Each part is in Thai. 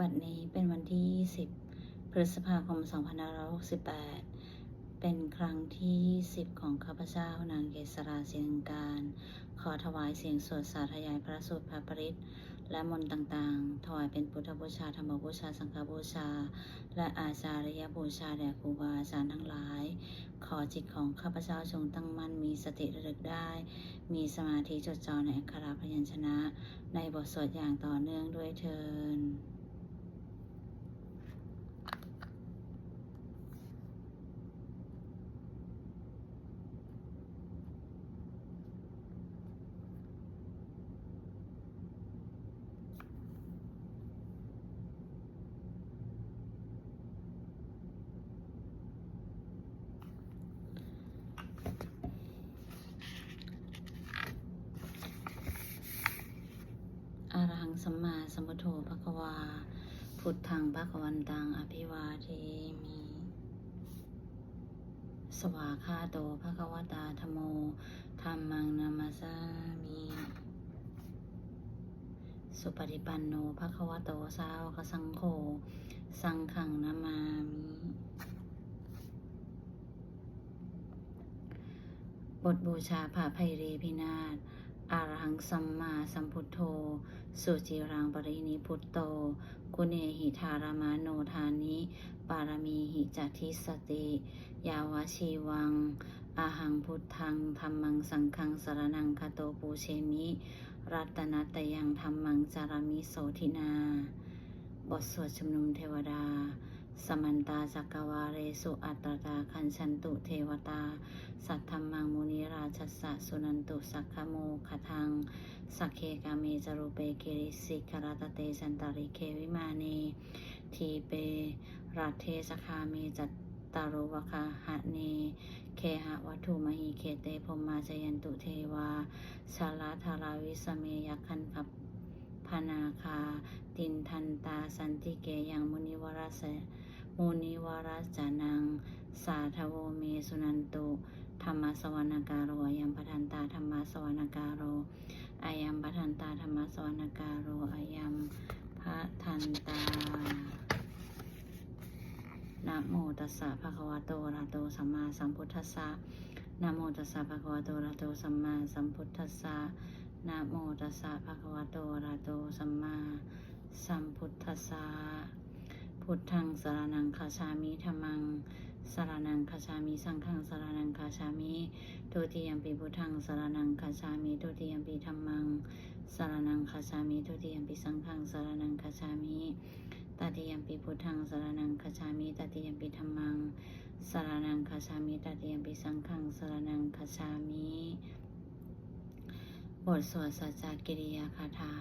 บัดนี้เป็นวันที่20พฤษภาคม 2568 เป็นครั้งที่ 10 ของข้าพเจ้านางเกษราเสียงการ ขอถวายเสียงสวดสาธยายพระสูตรพระปริตและมนต์ต่างๆ ถวายเป็นพุทธบูชา ธรรมบูชา สังฆบูชา และอาจาริยบูชาแด่ครูบาอาจารย์ทั้งหลาย ขอจิตของข้าพเจ้าจงตั้งมั่น มีสติระลึกได้ มีสมาธิจดจ่อในอักขระพยัญชนะ ในบทสวดอย่างต่อเนื่องด้วยเทิน อารังสัมมาสัมพุทโธภะคะวา พุทธังภะควันตังอภิวาเทมิ สวาคาโตภะควตาธโมธรรมังนามาสามิ สุปฏิปันโนภะควโตสาวกสังโฆ สังฆังนามามิ บทบูชาพระไพรีพินาศ อารังสัมมาสัมพุทโธ สุจิรังปรินิพุตโต กุเนหิธารมาโนทานิ ปารมีหิจัทิสติ ยาวชีวัง อาหังพุทธังธรรมังสังฆังสารนังคาโตปูเชมิ รัตนัตยังธรรมังจารมิโสทินา บทสวดชุมนุมเทวดา สมันตาจักวาเรสุอัตตาคันชันตุเทวตา สัทธรรมังมุนิราชสสะสุนันตุสักขโมขทังสักเคกาเมจารุเปเกริสิกรตเตจันตาริเควิมาเนทีเปรัตเทสคาเมจัตตารุวคาหะเนเคหะวัตถุมหิเคเตพมมาจยันตุเทวาชาลาธาราวิสเมยคันขับพนาคา ตินทันตาสันติเกยังมุนิวรสะ มุนิวารัจานัง สาทโวเมสุนันตุธรรมสวรรณการโรอยัมปทันตาธรรมสวรรณการโรอายัมปทันตาธรรมสวรรณการโรอายัมพระทันตานะโมตัสสะภะคะวะโตอะระโตสัมมาสัมพุทธัสสะนะโมตัสสะภะคะวะโตอะระโตสัมมาสัมพุทธัสสะนะโมตัสสะภะคะวะโตอะระโตสัมมาสัมพุทธัสสะ พุทธังสรณังคาชามิธัมมังสรณังคาชามิสังฆังสรณังคาชามิทุติยมปีพุทธังสรณังคาชามิทุติยมปีธัมมังสรณังคาชามิทุติยมปีสังฆังสรณังคาชามิตติยมปีพุทธังสรณังคาชามิตติยมปีธรรมังสรณังคาชามิตติยมปีสังฆังสรณังคาชามิบทสวดสัจจกิริยาคาถา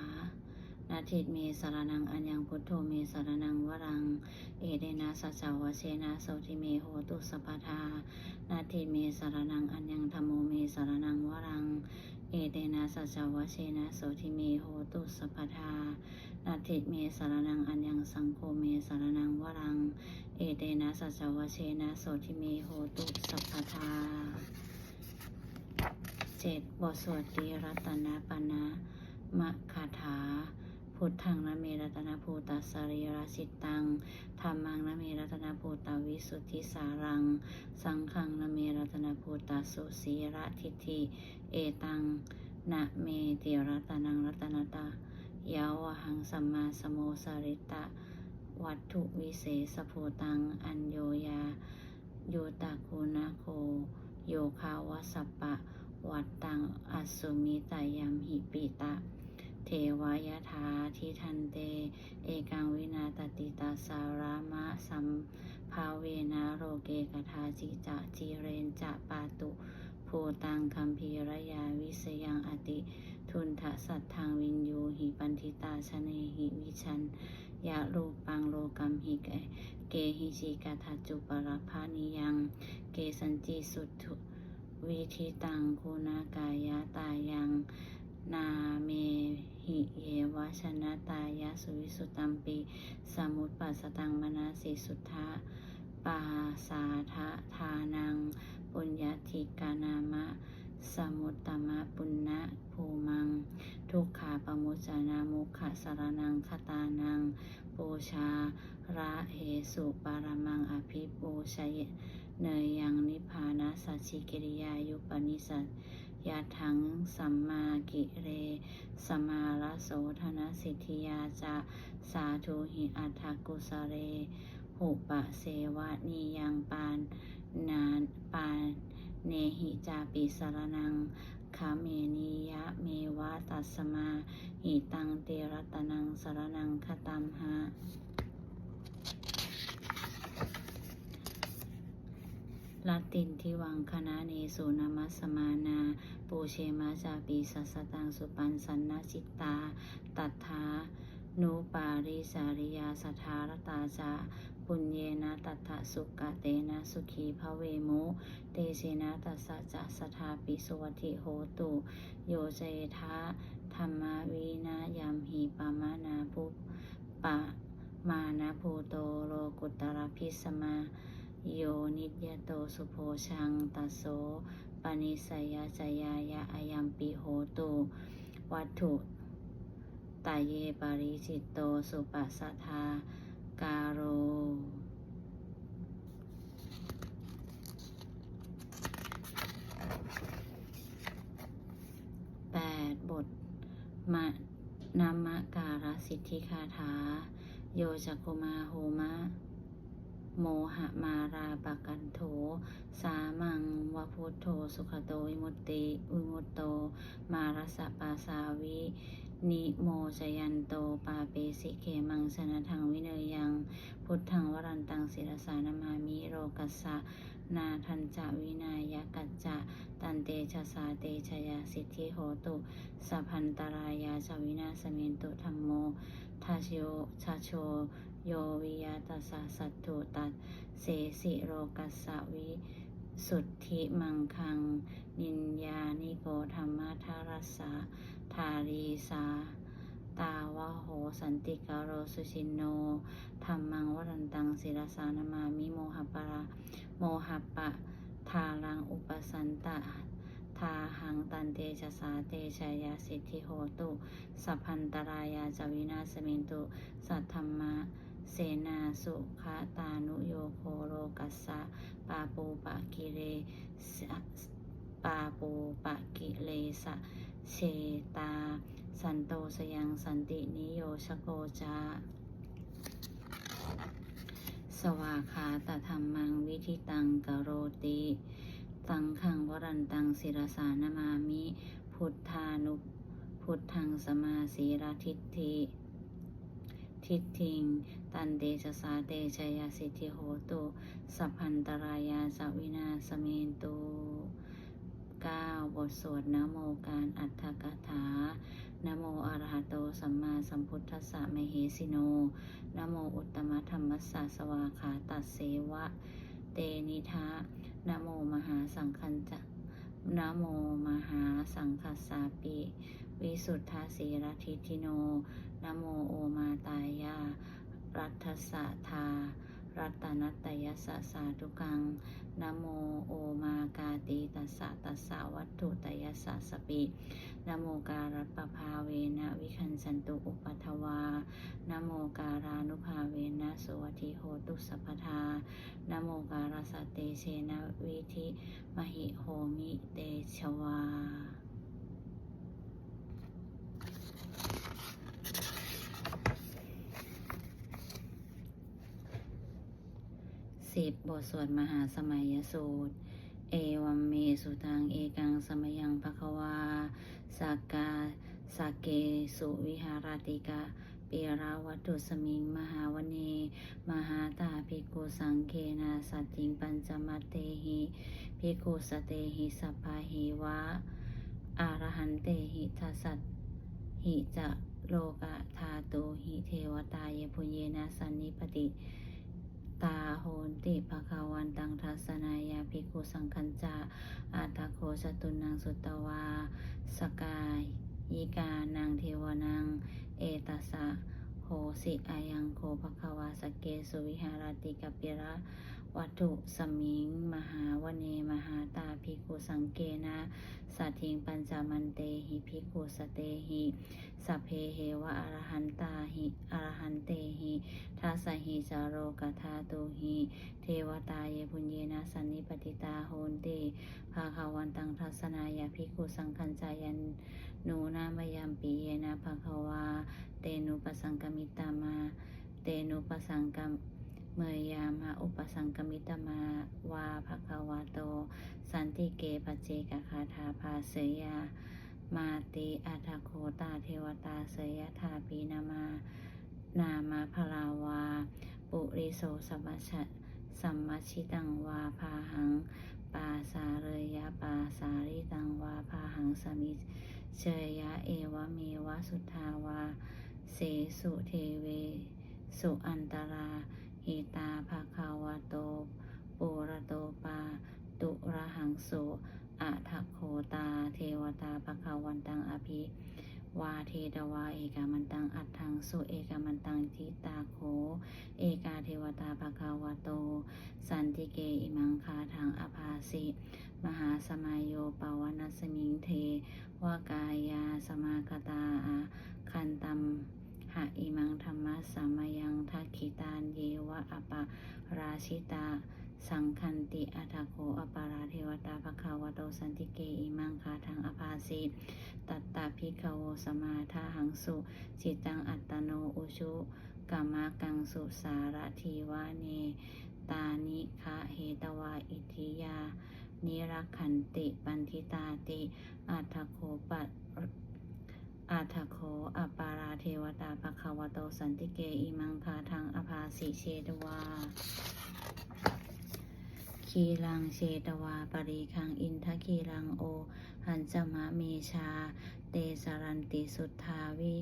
นาทิตเมสารนังอัญญังพุทโธเมสารนังวรัง เอเดนะสัจจวเชนะโสติเมโหตุสปปทา นาทิตเมสารนังอัญญังธรรมโมเมสารนังวรัง เอเดนะสัจจวเชนะโสติเมโหตุสปปทา นาทิตเมสารนังอัญญังสังโฆเมสารนังวรัง เอเดนะสัจจวเชนะโสติเมโหตุสัพพทาเจ็ดบทสวดตีรัตนปนะมะคาถา พุทธังนะเมรัตนภูตัสรีรสิตังธรรมังนะเมรัตนภูตาวิสุทธิสารัง สังฆังนะเมรัตนภูตาสุสีระทิฏฐิเอตังนะเมติรัตนังรัตนตายาวหังสัมมาสมโมสริตะ วัตถุวิเศษโพตัง อัญโยยาโยตาคูนาโค โยคาวสัปปะ วัตตังอสุมิตายัมหิปิตะ เทวายถาทิทันเต เอกังวินาตติตาสารามะสัมภาเวนะโรเกกทาจิจะจิเรนจะปาตุภูตังคัมภีรยาวิสยังอติ ทุนทะสัตทังวินยูหิปันธิตาชเนหิวิชันยะรูปังโลกัมหิเกเกหิจิกาทัจจุปรภานิยัง เกสันจิสุทุวิธิตังคุณากายะตายัง นาเมหิเยวชนะตายะสุวิสุตตัมปีสมุตปัสตังมนาสิสุทธะปาสาทะทานัง ปุญญาธิกานามะ สมุตตมะปุณณะภูมัง ทุกขาปมุจานามุขะสารนังคตานัง ปูชาระเหสุปารมังอภิปูชยเนยยังนิพพานาสัจฉิกิริยายุปนิสัต ยาทังสัมมากิเร สมาลโสธนสิทธิยาจะสาธุหิอัฏฐกุสเร หุปะเสวะนียังปานนานปานเนหิจาปิสารนังคาเมนียะเมวะตัสมาหิตังเตรตนังสารนังคตัมหะ ลัตตินทิวังคณะเนสุนามัสมานา ปูเชมาจาปีสัสตังสุปันสันนจิตตา ตัทธานุปาริสาริยาสทารตาจาปุญเยนะตัทธสุกะเตนะสุขีภเวมุเตเชนะตัสสะจะสทาปิสวัติโหตุ โยเจทะธรรมวีนายามหีปามานาภุปะมานาภูโตโลกุตตรพิสมา โยนิยโตสุโพชังตัสโสปนิสยจยายะอายัมปิโหตุวัตถุตาเยปาริจิตโตสุปัสสทาการโรแปดบทมะนามะการสิทธิคาถา โยจักคุมาโหมะ โมหะมาราปกันโถ สามังวะพุทโธสุขโตวิมุตติวิมุตโต มารสะปาสาวิ นิโมจยันโตปาเปสิเขมังสนะทังวิเนยยัง พุทธังวรันตังศิรสานามามิโรกัสสะนาทันจะวินายกัจจะตันเตชะสาเตชยาสิทธิโหตุสัพพันตรายาจาวินาสเมนตุธรรมโมทาชโยชาโช โยวิยาตสสสัตถุตัสเสสิโรกัสสวิสุทธิมังคัง นินยานิโกธรรมทารัสสะทารีสาตาวะโหสันติกาโรสุชินโนธรรมังวรันตังศิรสานามามิโมหปราโมหปะทารังอุปสันตะทาหังตันเตชะสาเตชยาสิทธิโหตุ สัพพันตรายาจวินาสเมนตุ สัทธรรมะ เสนาสุขะตานุโยโคโรกัสสะปาปูปะกิเลสะปาปูปะกิเลสะเชตา สันโตสยังสันตินิโยชโกจาสวาคาตธรรมังวิธิตังกโรติตังขังวรันตังศิรสานามามิ พุทธานุพุทธังสมาสีรทิฏฐิทิฏฐิง ตันเตชะสาเตชยาสิทธิโหตุสัพพันตรายาสวินาสเมนตุเก้าบทสวดนโมการอัตถกถานโมอระหะโตสัมมาสัมพุทธัสสะมเหสิโนนโมอุตตมธรรมัสสะสวาขาตัสเสวะ เตนิทะนโมมหาสังคัญจะนโมมหาสังคัสสาปิ วิสุทธาสีรทิทิโนนโมโอมาตายา รัตสะทารัตนัตยสสะสาธุกังนะโมโอมากาติตัสสะตัสสะวัตถุตยสสะสปินะโมการัปภาเวนะวิคันสันตุอุปัทวานะโมการานุภาเวนะสุวัติโหตุสัพทานะโมการสตเตเชนะวิธิมหิโหมิเตชวา สิบบทสวดมหาสมัยสูตร เอวัมเมสุตังเอกังสมยังภควาสากกาสาเกสุวิหารติกะปีราวัตุสมิง มหาวเน มหาตาภิกขุสังเคนาสัตติงปัญจมัตเตหิภิกขุสเตหิสัพพาหิวะอารหันเตหิทัสสัตหิจะโลกะธาตุหิเทวตาเยพุเยนะสันนิปติ ตาโหนติภคาวันตังทัสนายาภิกขุสังคัญจาอาตาโคสตุนังสุตวา สกายยิกานังเทวนัง เอตัสะโหสิอายังโคภควาสเกสุวิหารติกปิระ วัตถุสมิง มหาวเน มหาตาภิกขุสังเกนะสัทิงปัญจมันเตหิภิกขุสเตหิสัพเพเหวะอรหันตาหิอรหันเตหิทัสสหิจารโรกธาตุหิเทวตาเยปุญเยนะสันนิปติตาโหนติภาคาวันตังทัศนายาภิกขุสังคัญจายันหนูนามยามปีเยนะภาควา เตนุปสังกมิตามา เตนุปสังกม เมยามาอุปสังกมิตมาวาภควาโต สันติเกปเจกคาถาภาเสยา มาติอัฏฐโคตาเทวตาเสยธาปีนามา นามาพลาวา ปุริโสสัมมชะสัมมชิตังวาพาหัง ปาสาเรยะปาสาริตังวาพาหังสมิเชยยะเอวเมวะสุทธาวา เสสุเทเว สุอันตรา หิตาภาคาวโตปุระโตปา ตุระหังสุอะทะโคตา เทวตาภคาวันตังอภิวาเทดวาเอกามันตังอัตถังสุเอกามันตังทิตาโขเอกาเทวตาภคาวะโต สันติเกอิมังคาทังอภาสิ มหาสมายโยปาวนัสมิงเทวากายาสมากตาอาคันตัม หะอิมังธรรมะสัมยังทักขิตานเยวะอปะราชิตา สังคันติอัตโคอปาราเทวตาภคาวโตสันติเกอิมังคาทังอภาสิตัตตาภิกขโวสมาทาหังสุจิตังอัตโนอุชุกามากังสุสารทีวาเน ตานิคะเหตวาอิทิยา นิรักขันติปันทิตาติอัตโคปัต อัตถโคอปาราเทวตาปะคาวโตสันติเกอิมังคาทังอภาสิเชตวาคีรังเชตวาปริคังอินทคีรังโอ หันจมะเมชา เตสรันติสุทธาวิ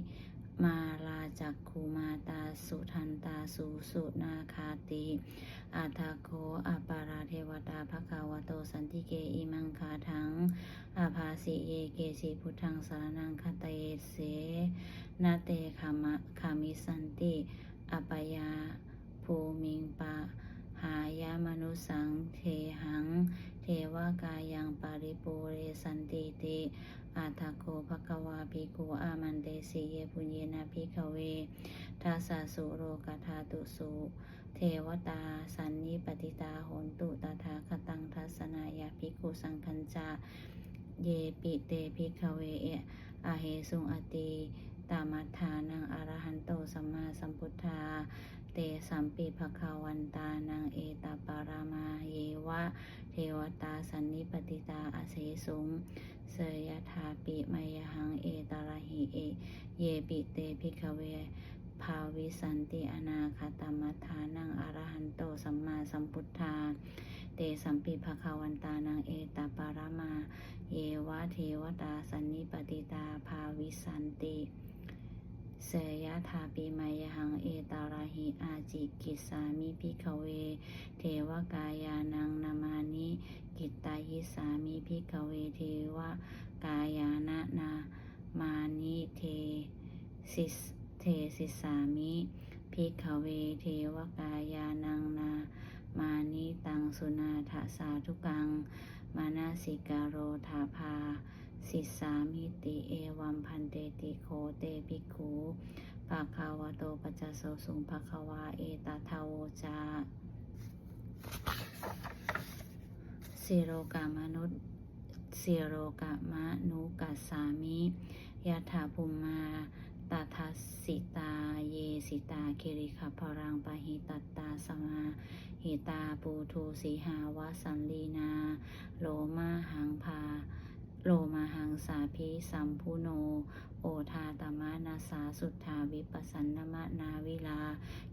มาลาจักคูมาตาสุทันตาสุสุนาคาติอาทาโคอาปาราเทวตาภคาวโตสันติเกอิมังคาทังอาภาสิเยเกสิพุทธังสารนังคตเยเสนาเตขามะขามิสันติอปยาภูมิงปะหายามนุสังเทหัง เทวกายังปาริปูเรสันติติ อาทาโคภควาภิกุอามันเตสีเยปุญเยนะภิกเวทัสสะสุโรกธาตุสุเทวตาสันนิปติตาโหนตุตถาคตังทัศนายาภิกุสังคัญจาเยปิเตภิกเวเอะอาเหสุงอติตามัฏฐานังอรหันโตสัมมาสัมพุทธา เตสัมปิภคาวันตานังเอตปารามาเยวะ เทวตาสันนิปติตาอาเสสุง สยทาปิมยหังเอตระหิเอ เยปิเตภิกเว ภาวิสันติอนาคตมัฏฐานังอรหันโตสัมมาสัมพุทธา เตสัมปิภควันตานังเอตปารามา เยวะเทวตาสันนิปติตาภาวิสันติ เสยถาปิมายหังเอตาราหิอาจิกิสามิพิกเว เทวกายานังนามานิ กิตตายิสามิพิกเวเทวกายานะนามานิเทสิสเทสิสามิพิกเวเทวกายานังนามานิตังสุนาทสาธุกัง มานาสิกาโรธาภา สิสามิติเอวัมพันเตติโคเตภิกขุปะคาวะโตปัจจโสสุงภควาเอตทาโวจาสิโรกามนุษย์สิโรกามะนุกัสสามิยะถาภูมาตาทัสสิตาเยสิตาคิริขพรังปะหิตัตตาสมาหิตาปูทูสีหาวสันลีนา โลมาหังพา โลมาหังสาพิสัมพุโน โอทาตมะนาสาสุทธาวิปัสสันนมะนาวิลา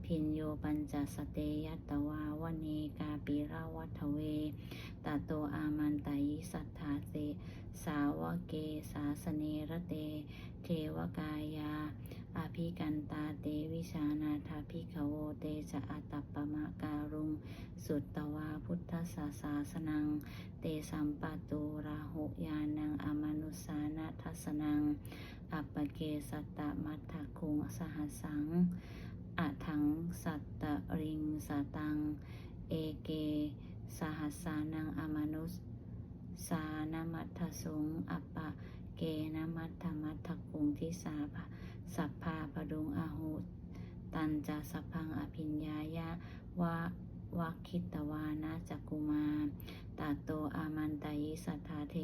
พินโยปัญจสเตยัตวาวเนกาปิราวัทเวตโตอามันตายิสัทธาเสสาวเกสาสเนระเต เทวกายา อาภิกันตาเตวิชานาทาภิกขโวเตจะอัตตปปมะการุง สุตตวาพุทธสาสาสนัง เตสัมปะตูราหุยานังอมนุสานาทัสนัง อัปเกสัตตมัทธคุงสหสังอะถังสัตตริงสตัง เอเก สหัสานังอมนุสสานามัทธสงอัปปะเกนมัตถมัตถกุงทิสาภะ สัพพาปดุงอาหุตันจะสัพพังอภิญญายะวะวัคคิตวานาจักกุมาตาโตอามันตายิสัทธาเท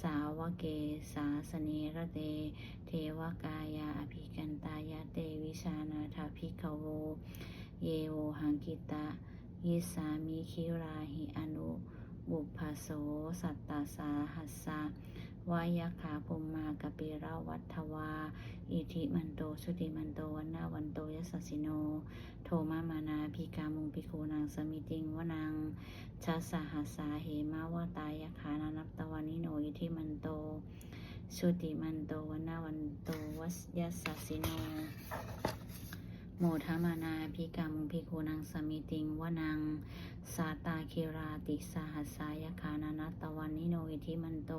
สาวเกสาสเนระเต เทวกายาอภิกันตายาเตวิชานาถาภิกขโว เยโวหังกิตะ ยิสามิคิราหิอนุ บุพโส สัตตาสาหัสสะ วายาขาภุมมากปิราวัฏทวา อิทิมันโตชุติมันโตวันนาวันโตยัสสสิโน โทมามานาพิกามุงพิโคนางสมิติงวนังชัสหัสาเหมาวตายาขานานับตวานิโนอิทิมันโตชุติมันโตวันนาวันโตวัสยสสิโน โมทามานาพิกามุงพิคูนางสมิติงวนังสาตาคิราติสหัสายาคานานัตตวันนิโนอิทิมันโต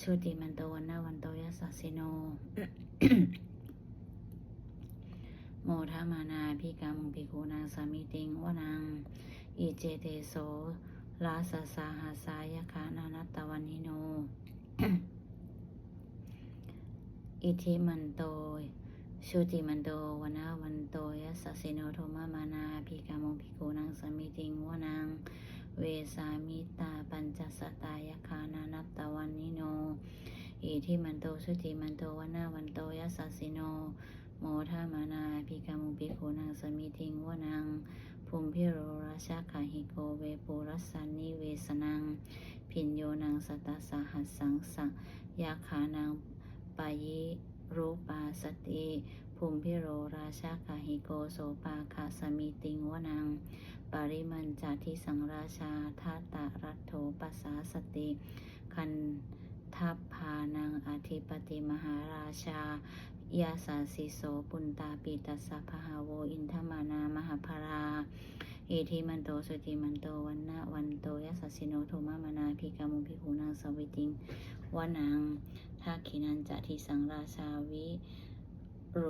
ชุติมันโตวันนาวันโตยัสสสิโน โมทามานาพิกามุงพิคูนางสามิติงวนัง อิเจเตโสลาสสาหัสายาคานานัตตวันนิโน อิทิมันโตชุติมันโตวนาวันโตยัสสสิโนโทมามานาพิกามงพิโกนังสามิติงวนัง เวสามิตาปัญจสตายคานานัตตวันนิโนอิทิมันโตชุติมันโตวนาวันโตยัสสสิโน โมทามานาพิกามงพิโกนังสมิติงวนังภูมิพิโรราชาคาหิโกเวปุรัสสานิเวสนัง พินโยนังสตตสาหัสสังสังยาขานังปายิรูปาสติภูมิพิโรราชาคาหิโกโสปาคาสมิติงวนัง ปริมันจาทิสังราชาทาตารัตโถปัสสาสติ คันทัพพานังอธิปติมหาราชายาสาสิโสปุนตาปิตัสสะพหาโวอินทมานามหาภราอิทิมันโตสุติมันโตวันนะวันโตยัสสสิโนโทมามานาพิกามุพิคูนางสวิติงวานังทักขินันจะทิสังราชาวิโร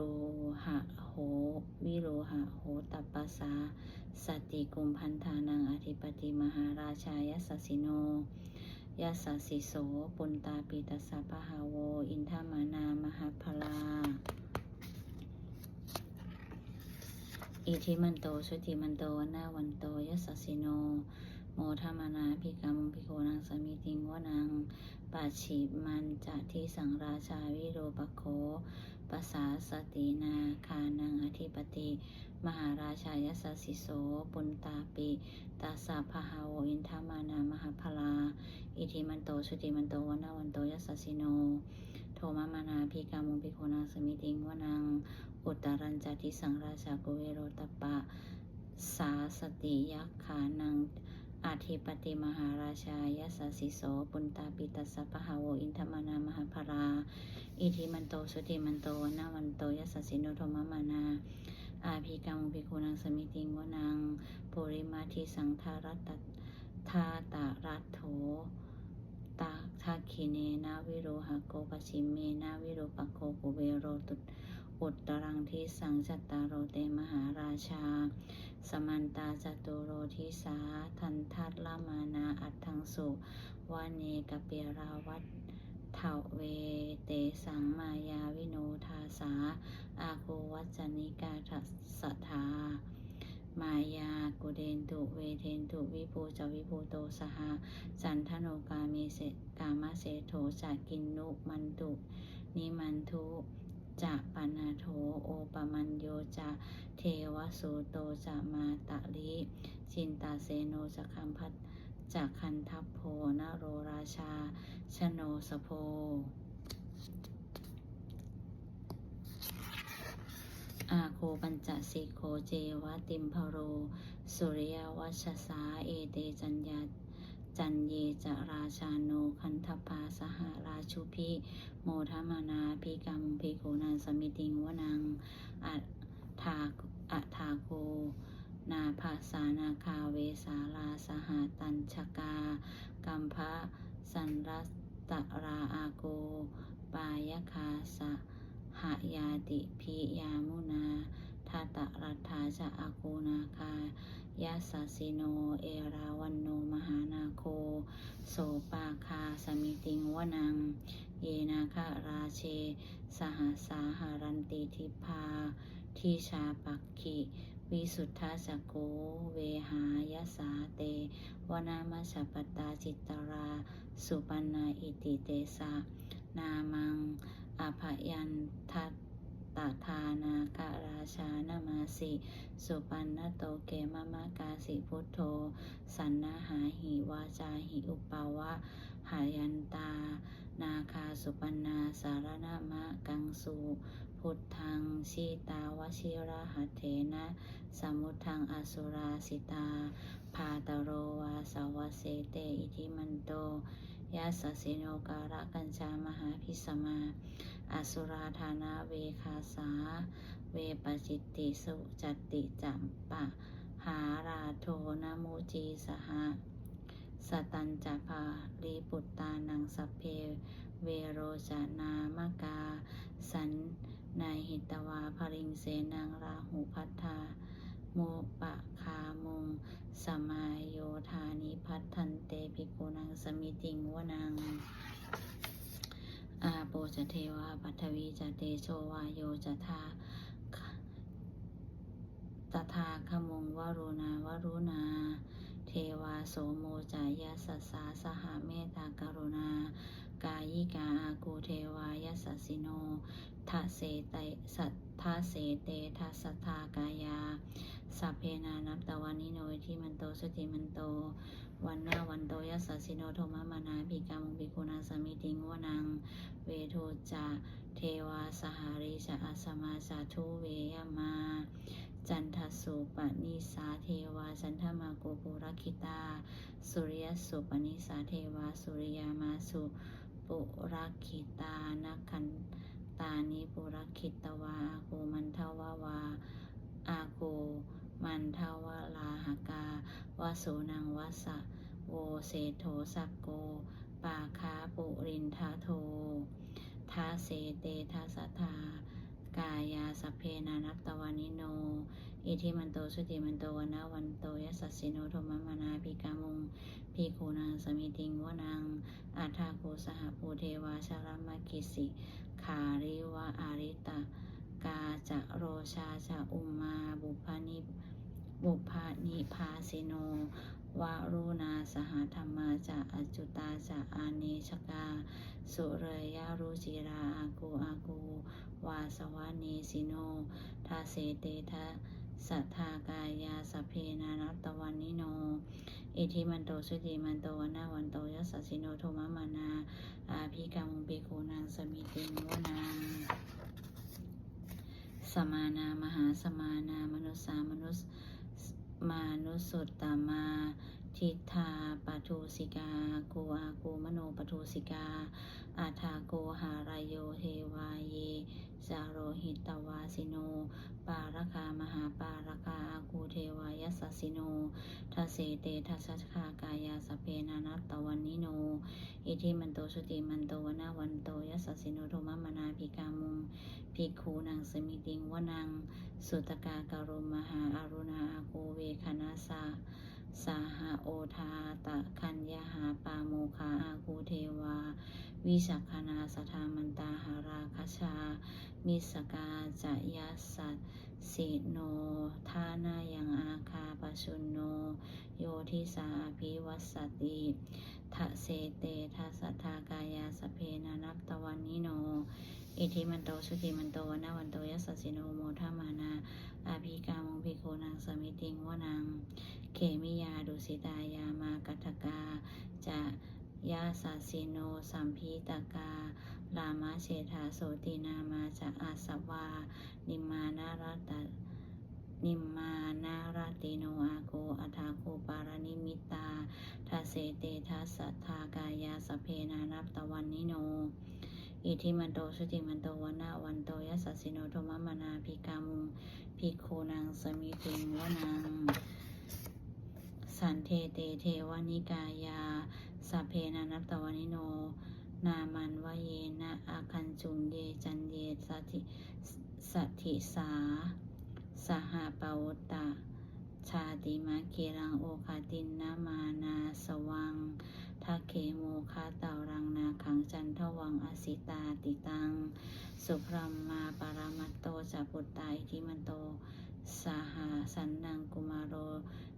หะโหวิโรหะโหตัปปสา สติกุมพันธานังอธิปติมหาราชายัสสิโนยัสสิโสปุนตาปิตัสะพหาโว อินทมานามหาพลา อิทิมันโตชุติมันโตวนาวันโตยัสสิโน โมทามานาพิกามุพิโกนังสมิติงวนังปัจฉิมันจะทิสังราชาวิโรปโคปสาสตินาคานังอธิปติ มหาราชายัสสิโสปุนตาปิตัสสะพหาโวอินทามานามหาพลา อิทิมันโตชุติมันโตวนาวันโตยัสสิโน โทมามานาพิกามุพิโกนังสมิติงวนัง อุตรัญจติสังราชากุเวโรตปะ สาสติยักขานังอาธิปติมหาราชายสสสิโสปุนตาปิตัสสะปะหาโวอินทมานามหาภารา อิทิมันโตสุติมันโตวนาวันโตยัสสสิโนโทมมานา อาภิกรรมภิกุนังสมิติงวนังปุริมาทิสังทารัตตทาตารัตโถตาทักขิเนนาวิโรหโกปชิมเมนาวิโรปโคกุเวโรตุอุตตรังทิสังจัตตารโรเตมหาราชา สมันตาจตุโรทิสา ทันทัตละมานาอัตถังสุวาเนกเปียราวัต เถาเวเตสังมายาวิโนทาสา อาโควัจนิกาทัสสทามายากุเดนตุเวเทนตุวิภูจวิภูโตสหจันทโนกาเมเสกามเสโถจากกินนุมันตุ นิมันทุจะปนาโถโอปมัญโยจะเทวสุโตจะมาตะลิจินตาเซโนจะคัมพัท จากคันทัพโพนโรราชา ชโนสโพอาโคปัญจสิโคเจวติมพโร สุริยวัชสาเอเตจัญญาจันเยจราชาโนคันทปาสหราชุพิโมทมานาพิกรรมพิโกนันสมิติงวนังอัทาอัทาโก นาภาสานาคาเวสาลาสหตัญชกา กัมภะสันรัสตราอาโก ปายคาสะหายาติพิยามุนาทาตะรัตถาจะอากูนาคายัสสสิโน เอราวันโน มหานาโค โสปาคาสมิติงวนัง เยนาคาราเช สหสาหารันติทิพา ทิชาปักขิ วิสุทธาสโก เวหายสาเตวนามาชปตาจิตตรา สุปันนาอิติเตสะนามังอภยันทัตตทานาคาราชานามาสิ สุปันนโตเกมะมะกาสิพุทโธ สันนาหาหิวาจาหิอุปาวะ หายันตา นาคาสุปันนาสารณมะกังสุ พุทธังชีตาวชิระหัตเถนะสมุทังอสุราสิตาพาตโรวาสาวเสเตอิทิมันโตยาสสิโนการะกัญชามหาพิสมาอสุราธานาเวคาสา เวปจิตติสุจติจัมปะ หาราโทนามุจีสหะสตันจะภาลีปุตตานังสพเพ เวโรจนามกา สัน นายหิตวาภริงเสนังราหูพัทธาโมปะคามุงสมายโยธานิพัทธันเตภิกุนังสมิติงวนังอาโปจเทวาปัทวีจเตโชวาโยจะทาตถาคมุงวรุณาวรุณา เทวาโสโมจายาสัสสาสหเมตตากรุณา กายิกาอากูเทวายสัสสิโน ทะเสเตสัทาเสเตทัสทากายาสัพเพนานับตะวันนิโนอิทิมันโตสติมันโต วันนาวันโตยัสสิโนโทมะมานาภิกามุภิกขุนาสมิติงวนัง เวโทจาเทวาสหาริจะอาสมาสาธุเวยมา จันทสุปนิสาเทวาจันทมาโกปุรคิตา สุริยสุปนิสาเทวาสุริยามาสุปุรคิตานักขัน ตานิปุรคิตวาอากูมันทวาวาอากูมันทวลาหกาวาสุนังวัสะโวเศโทสักโก ปาคาปุรินทาโททาเสเตทัสทากายาสเพนานัตตวานิโน อิทิมันโตสุติมันโตวนาวันโตยัสสสิโนโทมมนาภิกามุงพีโคนังสมิติงวนังอาทาโกสหภูเทวาชารมกิสิขาริวะอาริตากาจะโรชาจะอุมมาบุพานิบุพานิพาสิโนวารุณาสหธรรมาจะอจุตาจะอาเนชกา สุเรยารุจิราอากูอากู วาสวาเนสิโนทาเสเตทะ สัทธากายาสพเพนานัตตวันนิโน อิทิมันโตสุติมันโตวันนาวันโตยัสสสิโนโทมะมานา อาภิกามุปิโคนังสมิติงวนังสมานามหาสมานามนุสสามนุสมานุสุตตามาทิธาปทุสิกากูอากูมโนปทุสิกา อาทาโกหารโยเทวาเยจาโรหิตวาสิโน ปารคามหาปารคาอากูเทวายัสสิโนทเสเตทัสคากายาสเพนานัตตวันนิโน อิทิมันโตสุติมันโตวนาวันโตยัสสิโนโทมะมนาภิกามุงภิกขูนังสมิติงวนัง สุตกาการุมหาอารุณาอากูเวคณาสาสาหาโอทาตะคัญญาหาปาโมคาอาคูเทวา วิสักขณาสทามันตาหาราคชา มิสกาจยัสสัตสิโนทานายังอาคาปชุนโน โยทิสาภิวัสติทะเสเตทัสทากายาสเพนานับตวันนิโน อิทิมันโตสุติมันโตวนาวันโตยัสสิโนโมทามานาอาภิกามงภิกขุนังสมิติงวนัง เขมิยาดุสิตายามากัตกาจะ ยาสาสิโนสัมพีตกา ลามาเชธาโสตินามาจะอาสวา นิมานารัตนิมานาราติโนอาโกอัทาโกปารณิมิตาทาเสเตทัสสัทธากายาสเพนานับตะวันนิโน อิทิมันโตสุติมันโตวันนาวันโตยัสสิโนโทมมนาภิกามุงภิกขุนังสมิติงวนัง สันเทเตเทวนิกายา สัพเพนานัตตวนิโน นามันวเยนะอาคันจุงเยจันเยสัติสัทธิสา สหปวตตะชาติมะเกรังโอคาตินนามานาสวังทักเคโมคาเตารังนาขังจันทวังอสิตาติตัง สุพรมมาปารามัตโตจะปุตตาอิทิมันโต สหาสันนังกุมารโร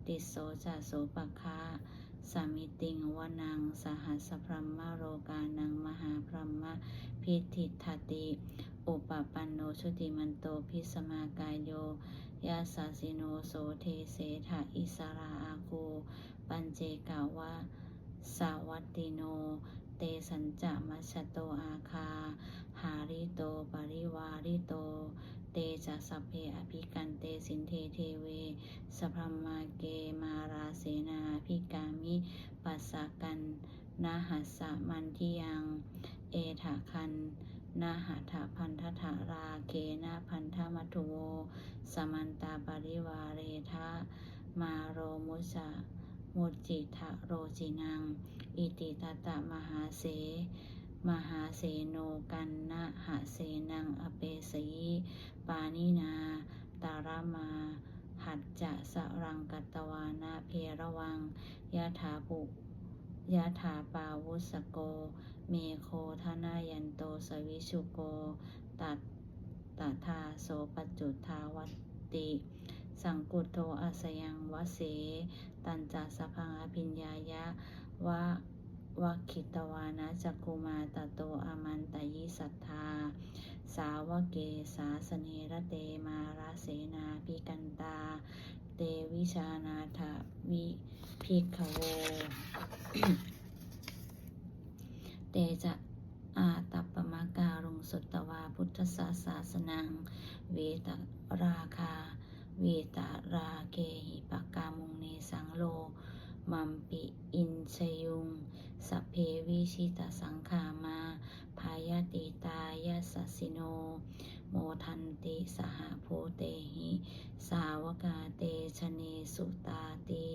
ติโสจะโสปะคะ สามิติงวนัง สหัสพรัมโรกานัง มหาพรหมพิธิทติ อุปปันโนชุติมันโตพิสมากายโย ยาสาสิโนโสเทเสถะอิสราอากูปัญเจกาวะสาวัตติโน เตสัญจะมัชชโตอาคา หาริโต ปริวาริโต เตจะสัพเพอภิกันเตสินเทเทเวสพรมมาเกมาราเสนาพิกามิปัสสะกันนาหัสสะมันทิยัง เอถาคันนาหัถพันธถาราเกนาพันธมัทุโว สมันตาปริวาเรทะมาโรมุจามุจิทะโรจินัง อิติตตะมหาเส มหาเสโนกันนะหะเสนังอเปสี ปานินา ตารามา หัจจะสรังกัตวานาเพระวังยะถาปุยะถาปาวุสโก เมโคทนายันโตสวิชุโก ตัดตถาโสปจุทาวัตติ สังกุโทอาสยังวเส ตันจัสพังอภิญญายะวะวัคคิตวานะจักกุมาตโตอามันตยิสัทธา สาวเกสาสเนระเตมาราเสนาพิกันตา เตวิชานาถวิภิกขโว เตจะอาตัปปมะการุงสุตวาพุทธศาสาสนัง เวตราคา เวตาราเกหิปกามุงเนสังโล มัมปิอินชยุงสพเพวิชิตสังขามา พายาติตายาสสสิโน โมทันติสหภูเตหิ สาวกาเตชเนสุตาติ